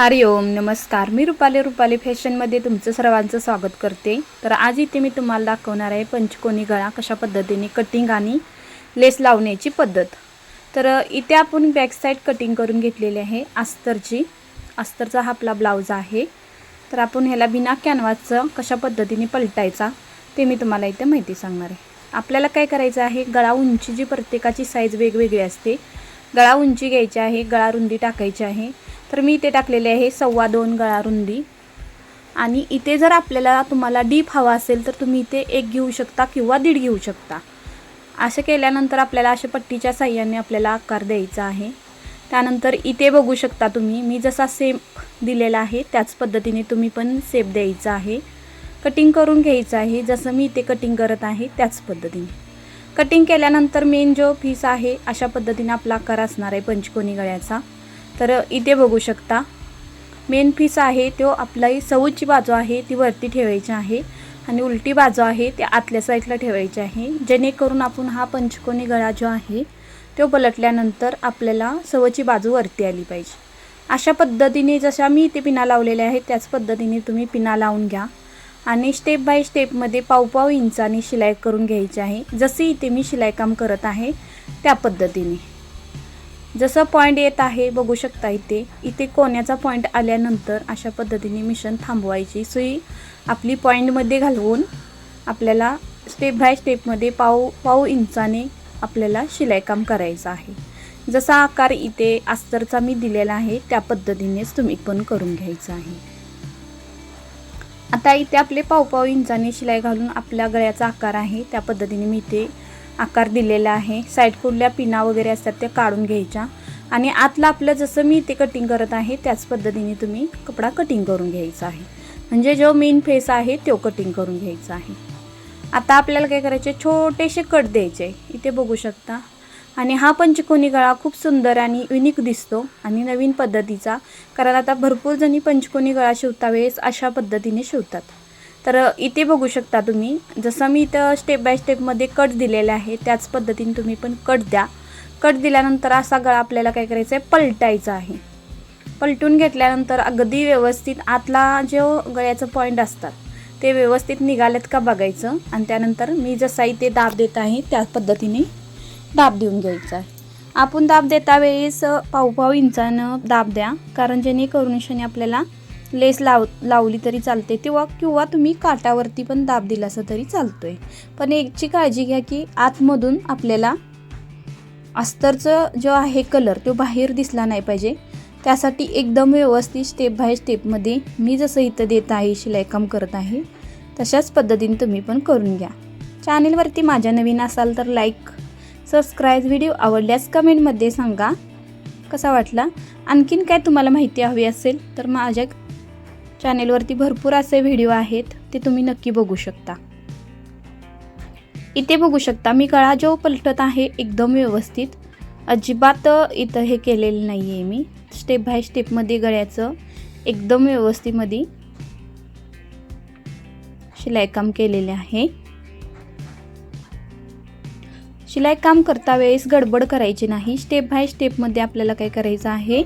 हरि ओम नमस्कार. मी रुपाली रुपाली फॅशनमध्ये तुमचं सर्वांचं स्वागत करते. तर आज इथे मी तुम्हाला दाखवणार आहे पंचकोनी गळा कशा पद्धतीने कटिंग आणि लेस लावण्याची पद्धत. तर इथे आपण बॅकसाईड कटिंग करून घेतलेली आहे अस्तरची. अस्तरचा हा आपला ब्लाऊज आहे. तर आपण ह्याला बिना कॅनव्हासचं कशा पद्धतीने पलटायचा ते मी तुम्हाला इथे माहिती सांगणार आहे. आपल्याला काय करायचं आहे गळा उंची जी प्रत्येकाची साईज वेगवेगळी असते गळा उंची घ्यायची आहे गळा रुंदी टाकायची आहे तर मी इथे टाकलेले आहे सव्वा दोन गळा रुंदी. आणि इथे जर आपल्याला तुम्हाला डीप हवा असेल तर तुम्ही इथे एक घेऊ शकता किंवा दीड घेऊ शकता. असं केल्यानंतर आपल्याला अशा पट्टीच्या साह्याने आपल्याला आकार द्यायचा आहे. त्यानंतर इथे बघू शकता तुम्ही मी जसा सेप दिलेला आहे त्याच पद्धतीने तुम्ही पण सेप द्यायचा आहे. कटिंग करून घ्यायचं आहे जसं मी इथे कटिंग करत आहे त्याच पद्धतीने. कटिंग केल्यानंतर मेन जो पीस आहे अशा पद्धतीने आपला आकार असणार आहे पंचकोनी गळ्याचा. तर इथे बघू शकता. मेन पीस आहे तो आपलाही सऊची बाजू आहे ती वरती ठेवायची आहे. आणि उलटी बाजू आहे ती आतल्या साईडला ठेवायची आहे. जेणेकरून आपण हा पंचकोनी गळा जो आहे तो पलटल्यानंतर आपल्याला सवची बाजू वरती आली पाहिजे. अशा पद्धतीने जशा मी इथे पिना लावलेल्या आहेत त्याच पद्धतीने तुम्ही पिना लावून घ्या. आणि स्टेप बाय स्टेपमध्ये पावपाव इंचाने शिलाई करून घ्यायची आहे. जशी इथे मी शिलाई काम करत आहे त्या पद्धतीने. जसं पॉईंट येत आहे बघू शकता इथे. इथे कोण्याचा पॉईंट आल्यानंतर अशा पद्धतीने मिशन थांबवायची. सुई आपली पॉईंटमध्ये घालवून आपल्याला स्टेप बाय स्टेपमध्ये पाव पाव इंचाने आपल्याला शिलाईकाम करायचं आहे. जसा आकार इथे अस्तरचा मी दिलेला आहे त्या पद्धतीनेच तुम्ही पण करून घ्यायचं आहे. आता इथे आपले पाव पाव इंचाने शिलाई घालून आपल्या गळ्याचा आकार आहे त्या पद्धतीने मी इथे आकार दिलेला आहे. साईड कुठल्या पिना वगैरे असतात त्या काढून घ्यायच्या. आणि आतलं आपलं जसं मी इथे कटिंग करत आहे त्याच पद्धतीने तुम्ही कपडा कटिंग करून घ्यायचा आहे. म्हणजे जो मेन फेस आहे तो कटिंग करून घ्यायचा आहे. आता आपल्याला काय करायचे छोटेसे कट द्यायचे. इथे बघू शकता. आणि हा पंचकोनी गळा खूप सुंदर आणि युनिक दिसतो. आणि नवीन पद्धतीचा. कारण आता भरपूर जणी पंचकोनी गळा शिवता वेळेस अशा पद्धतीने शिवतात. तर इथे बघू शकता तुम्ही जसं मी इथं स्टेप बाय स्टेपमध्ये कट दिलेले आहे त्याच पद्धतीने तुम्ही पण कट द्या. कट दिल्यानंतर असा गळा आपल्याला काय करायचा आहे पलटायचा आहे. पलटून घेतल्यानंतर अगदी व्यवस्थित आतला जो गळ्याचं पॉईंट असतात ते व्यवस्थित निघालेत का बघायचं. आणि त्यानंतर मी जसा इथे दाब देत आहे त्या पद्धतीने दाब देऊन घ्यायचा आहे. आपण दाब देता वेळेस पाव इंचानं दाब द्या कारण जेणेकरून शनी आपल्याला लेस लाव लावली तरी चालते तेव्हा किंवा तुम्ही काटावरती पण दाब दिलासा तरी चालतोय. पण एकची काळजी घ्या की आतमधून आपल्याला अस्तरचं जो आहे कलर तो बाहेर दिसला नाही पाहिजे. त्यासाठी एकदम व्यवस्थित स्टेप बाय स्टेपमध्ये मी जसं इथं देत आहे शिलाईकाम करत आहे तशाच पद्धतीने तुम्ही पण करून घ्या. चॅनेलवरती माझ्या नवीन असाल तर लाईक सबस्क्राईब व्हिडिओ आवडल्यास कमेंटमध्ये सांगा. कसा वाटला? आणखीन काय तुम्हाला माहिती हवी असेल तर माझ्या चॅनेलवरती भरपूर असे व्हिडिओ आहेत ते तुम्ही नक्की बघू शकता. इथे बघू शकता मी गळा जो पलटत आहे एकदम व्यवस्थित. अजिबात इथं हे केलेलं नाही आहे मी स्टेप बाय स्टेपमध्ये गळ्याचं एकदम व्यवस्थितमध्ये शिलाईकाम केलेले आहे. शिलाईकाम करता वेळेस गडबड करायची नाही. स्टेप बाय स्टेपमध्ये आपल्याला काय करायचं आहे?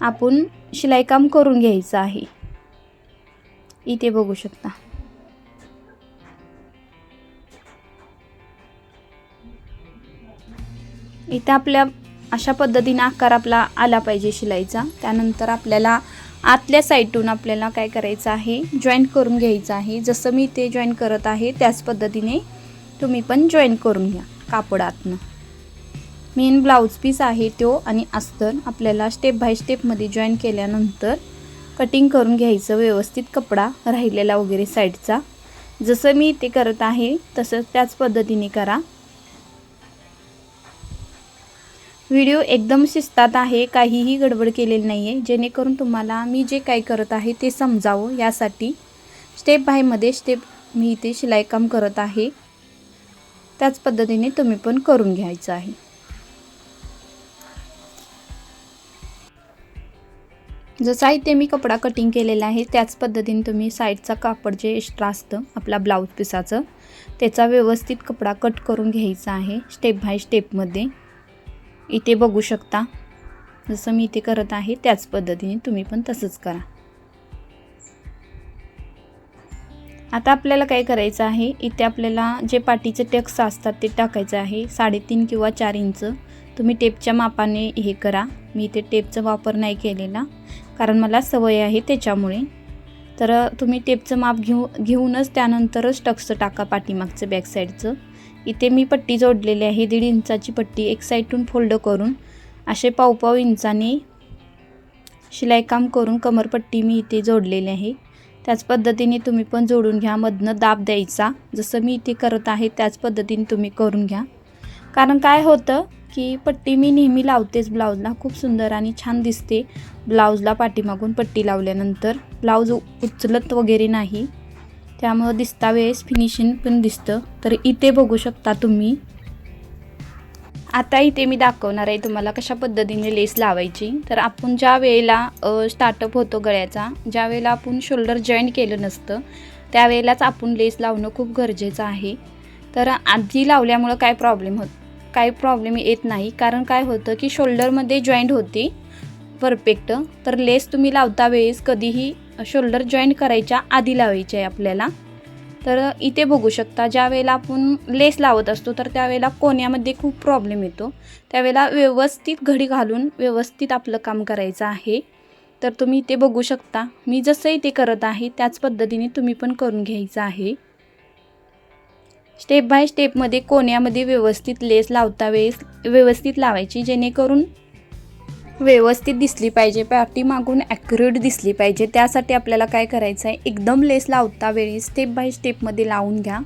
आपण शिलाईकाम करून घ्यायचं आहे. इथे बघू शकता. इथे आपल्या अशा पद्धतीने आकार आपला आला पाहिजे शिलाईचा. त्यानंतर आपल्याला आतल्या साईडून आपल्याला काय करायचं आहे? जॉईन करून घ्यायचं आहे. जसं मी ते जॉईन करत आहे त्याच पद्धतीने तुम्ही पण जॉईन करून घ्या कापडातनं. मेन ब्लाऊज पीस आहे तो आणि अस्तर आपल्याला स्टेप बाय स्टेपमध्ये जॉईन केल्यानंतर कटिंग करून घ्यायचं व्यवस्थित कपडा राहिलेला वगैरे साईडचा. जसं मी ते करत आहे तसं त्याच पद्धतीने करा. व्हिडिओ एकदम शिस्तात आहे काहीही गडबड केलेली नाही आहे जेणेकरून तुम्हाला मी जे काय करत आहे ते समजावं यासाठी. स्टेप बायमध्ये स्टेप मी इथे शिलाईकाम करत आहे. त्याच पद्धतीने तुम्ही पण करून घ्यायचं आहे. जसा इथे मी कपडा कटिंग केलेला आहे त्याच पद्धतीने तुम्ही साईडचा कापड जे एक्स्ट्रा असतं आपला ब्लाऊज पिसाचं त्याचा व्यवस्थित कपडा कट करून घ्यायचा आहे स्टेप बाय स्टेपमध्ये इथे बघू शकता जसं मी इथे करत आहे त्याच पद्धतीने तुम्ही पण तसंच करा. आता आपल्याला काय करायचं आहे इथे आपल्याला जे पाठीचे टेक्स असतात ते टाकायचं आहे साडेतीन किंवा चार इंच. तुम्ही टेपच्या मापाने हे करा. मी इथे टेपचा वापर नाही केलेला. कारण मला सवय आहे त्याच्यामुळे. तर तुम्ही टेपचं माप घेऊ घेऊनच त्यानंतरच टक्स टाका पाठीमागचं बॅक साईडचं. इथे मी पट्टी जोडलेली आहे दीड इंचाची पट्टी एक साईडून फोल्ड करून. असे पाव पाव इंचाने शिलाईकाम करून कमरपट्टी मी इथे जोडलेली आहे. त्याच पद्धतीने तुम्ही पण जोडून घ्या मधनं दाब द्यायचा. जसं मी इथे करत आहे त्याच पद्धतीने तुम्ही करून घ्या. कारण काय होतं की पट्टी मी नेहमी लावतेच ब्लाऊजला. खूप सुंदर आणि छान दिसते ब्लाऊजला पाठीमागून पट्टी लावल्यानंतर. ब्लाऊज उचलत वगैरे नाही. त्यामुळं दिसता वेळेस फिनिशिंग पण दिसतं. तर इथे बघू शकता तुम्ही. आता इथे मी दाखवणार आहे तुम्हाला कशा पद्धतीने लेस लावायची. तर आपण ज्या वेळेला स्टार्टअप होतो गळ्याचा ज्या वेळेला आपण शोल्डर जॉईंट केलं नसतं त्यावेळेलाच आपण लेस लावणं खूप गरजेचं आहे. तर आधी लावल्यामुळं काय प्रॉब्लेम होत काही प्रॉब्लेम येत नाही. कारण काय होतं की शोल्डरमध्ये जॉईंट होते परफेक्ट तर लेस तुम्ही लावता वेळेस कधीही शोल्डर जॉईंट करायच्या आधी लावायचे आहे आपल्याला. तर इथे बघू शकता ज्या वेळेला आपण लेस लावत असतो तर त्यावेळेला कोण्यामध्ये खूप प्रॉब्लेम येतो. त्यावेळेला व्यवस्थित घडी घालून व्यवस्थित आपलं काम करायचं आहे. तर तुम्ही इथे बघू शकता मी जसं इथे करत आहे त्याच पद्धतीने तुम्ही पण करून घ्यायचं आहे. स्टेप बाय स्टेपमध्ये कोण्यामध्ये व्यवस्थित लेस लावता वेळेस व्यवस्थित लावायची जेणेकरून व्यवस्थित दिसली पाहिजे पाठीमागून ॲक्युरेट दिसली पाहिजे. त्यासाठी आपल्याला काय करायचं आहे? एकदम लेस लावता वेळी स्टेप बाय स्टेपमध्ये लावून घ्या.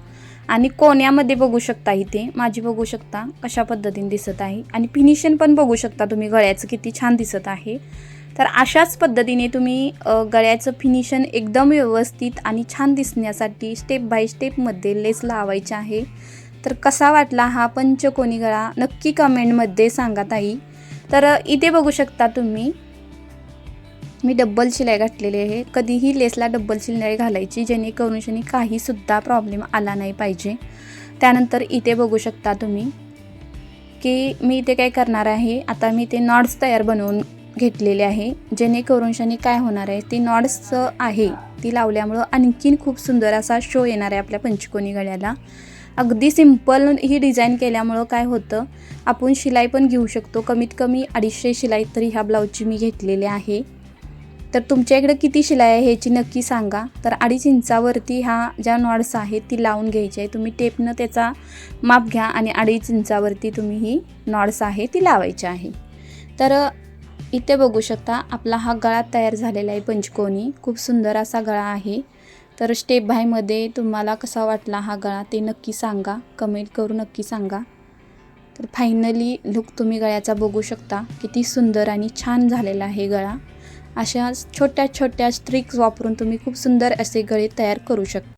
आणि कोण्यामध्ये बघू शकता इथे. माझी बघू शकता कशा पद्धतीने दिसत आहे. आणि फिनिशिंग पण बघू शकता तुम्ही गळ्याचं किती छान दिसत आहे. तर अशाच पद्धतीने तुम्ही गळ्याचं फिनिशन एकदम व्यवस्थित आणि छान दिसण्यासाठी स्टेप बाय स्टेपमध्ये लेस लावायचे आहे. तर कसा वाटला हा पंचकोनी गळा नक्की कमेंटमध्ये सांगा ताई. तर इथे बघू शकता तुम्ही मी डब्बल शिलाई घातलेली आहे. कधीही लेसला डब्बल शिलाई घालायची जेणेकरून शनी काहीसुद्धा प्रॉब्लेम आला नाही पाहिजे. त्यानंतर इथे बघू शकता तुम्ही की मी इथे काय करणार आहे आता मी ते नॉट्स तयार बनवून घेतलेले आहे. जेणेकरून शनी काय होणार आहे? ती नॉड्स आहे. ती लावल्यामुळं आणखीन खूप सुंदर असा शो येणार आहे आपल्या पंचकोनी गळ्याला. अगदी सिंपल ही डिझाईन केल्यामुळं काय होतं? आपण शिलाई पण घेऊ शकतो. कमीत कमी अडीचशे शिलाई तरी ह्या ब्लाऊजची मी घेतलेली आहे. तर तुमच्या इकडे किती शिलाई आहे ह्याची नक्की सांगा. तर अडीच इंचावरती ह्या ज्या नॉड्स आहेत ती लावून घ्यायची आहे. तुम्ही टेपनं त्याचा माप घ्या आणि अडीच इंचावरती तुम्ही ही नॉड्स आहे ती लावायची आहे. तर इथे बघू शकता आपला हा गळा तयार झालेला आहे पंचकोनी. खूप सुंदर असा गळा आहे. तर स्टेप बायमध्ये तुम्हाला कसा वाटला हा गळा ते नक्की सांगा. कमेंट करून नक्की सांगा. तर फायनली लुक तुम्ही गळ्याचा बघू शकता. किती सुंदर आणि छान झालेला आहे गळा. अशा छोट्या छोट्या स्ट्रिक्स वापरून तुम्ही खूप सुंदर असे गळे तयार करू शकता.